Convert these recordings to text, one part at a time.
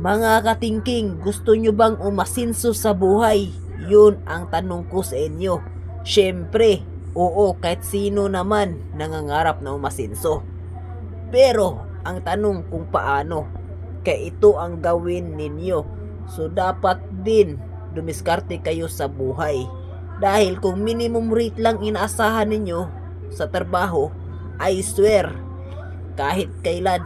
Mga katingking, gusto nyo bang umasinso sa buhay? Yun ang tanong ko sa inyo. Siyempre, oo kahit sino naman nangangarap na umasinso. Pero, ang tanong kung paano, kaya ito ang gawin ninyo. So, dapat din dumiskarte kayo sa buhay. Dahil kung minimum rate lang inaasahan ninyo sa trabaho, I swear, kahit kailan,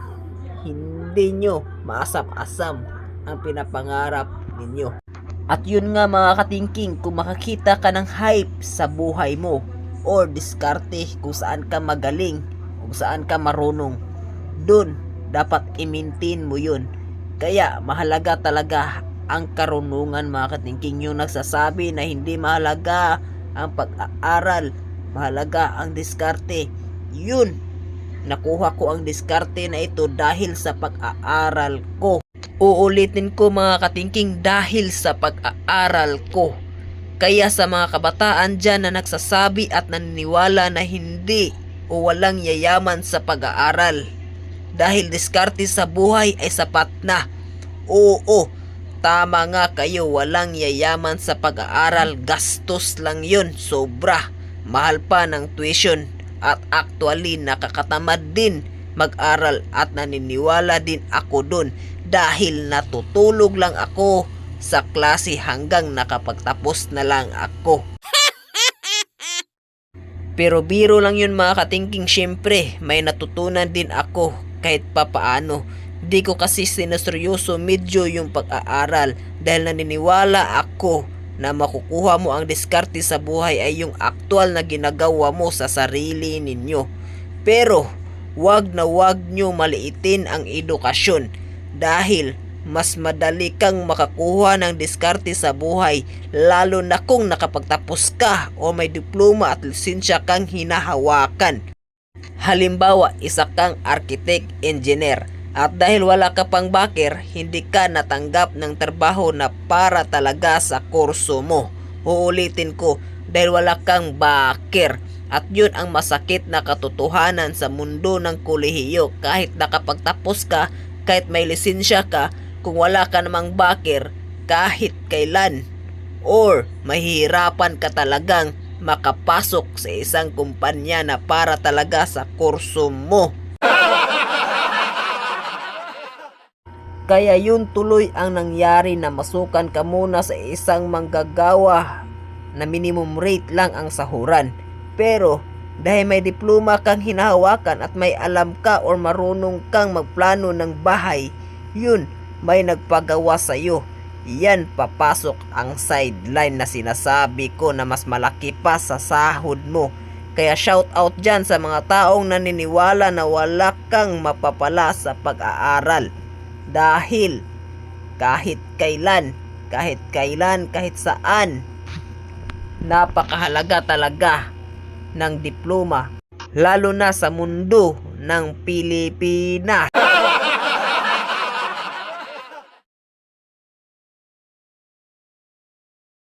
hindi nyo maasap-asam ang pinapangarap ninyo. At yun nga mga katingking, kung makakita ka ng hype sa buhay mo or diskarte kung saan ka magaling, kung saan ka marunong, dun dapat i-maintain mo yun. Kaya mahalaga talaga ang karunungan mga katingking yung nagsasabi na hindi mahalaga ang pag-aaral, mahalaga ang diskarte. Yun, nakuha ko ang diskarte na ito dahil sa pag-aaral ko. Uulitin ko mga katingking dahil sa pag-aaral ko. Kaya sa mga kabataan dyan na nagsasabi at naniniwala na hindi o walang yayaman sa pag-aaral. Dahil diskarte sa buhay ay sapat na. Oo, tama nga kayo walang yayaman sa pag-aaral. Gastos lang yun, sobra. Mahal pa ng tuition. At actually nakakatamad din mag-aral at naniniwala din ako dun dahil natutulog lang ako sa klase hanggang nakapagtapos na lang ako. Pero biro lang yun mga katingking syempre may natutunan din ako kahit papaano. Di ko kasi sineseryoso medyo yung pag-aaral dahil naniniwala ako na makukuha mo ang diskarte sa buhay ay yung aktual na ginagawa mo sa sarili ninyo. Pero wag na wag nyo maliitin ang edukasyon dahil mas madali kang makakuha ng diskarte sa buhay lalo na kung nakapagtapos ka o may diploma at lisensya kang hinahawakan. Halimbawa, isa kang architect engineer at dahil wala ka pang backer, hindi ka natanggap ng trabaho na para talaga sa kurso mo. Uulitin ko, dahil wala kang backer. At yun ang masakit na katotohanan sa mundo ng kolehiyo. Kahit nakapagtapos ka, kahit may lisensya ka, kung wala ka namang backer, kahit kailan. Or mahihirapan ka talagang makapasok sa isang kumpanya na para talaga sa kurso mo. Kaya yun tuloy ang nangyari na masukan ka muna sa isang manggagawa na minimum rate lang ang sahuran. Pero dahil may diploma kang hinahawakan at may alam ka or marunong kang magplano ng bahay, yun may nagpagawa sa iyo. Yan papasok ang sideline na sinasabi ko na mas malaki pa sa sahod mo. Kaya shout out dyan sa mga taong naniniwala na wala kang mapapala sa pag-aaral. Dahil kahit kailan, kahit kailan, kahit saan, napakahalaga talaga ng diploma. Lalo na sa mundo ng Pilipinas.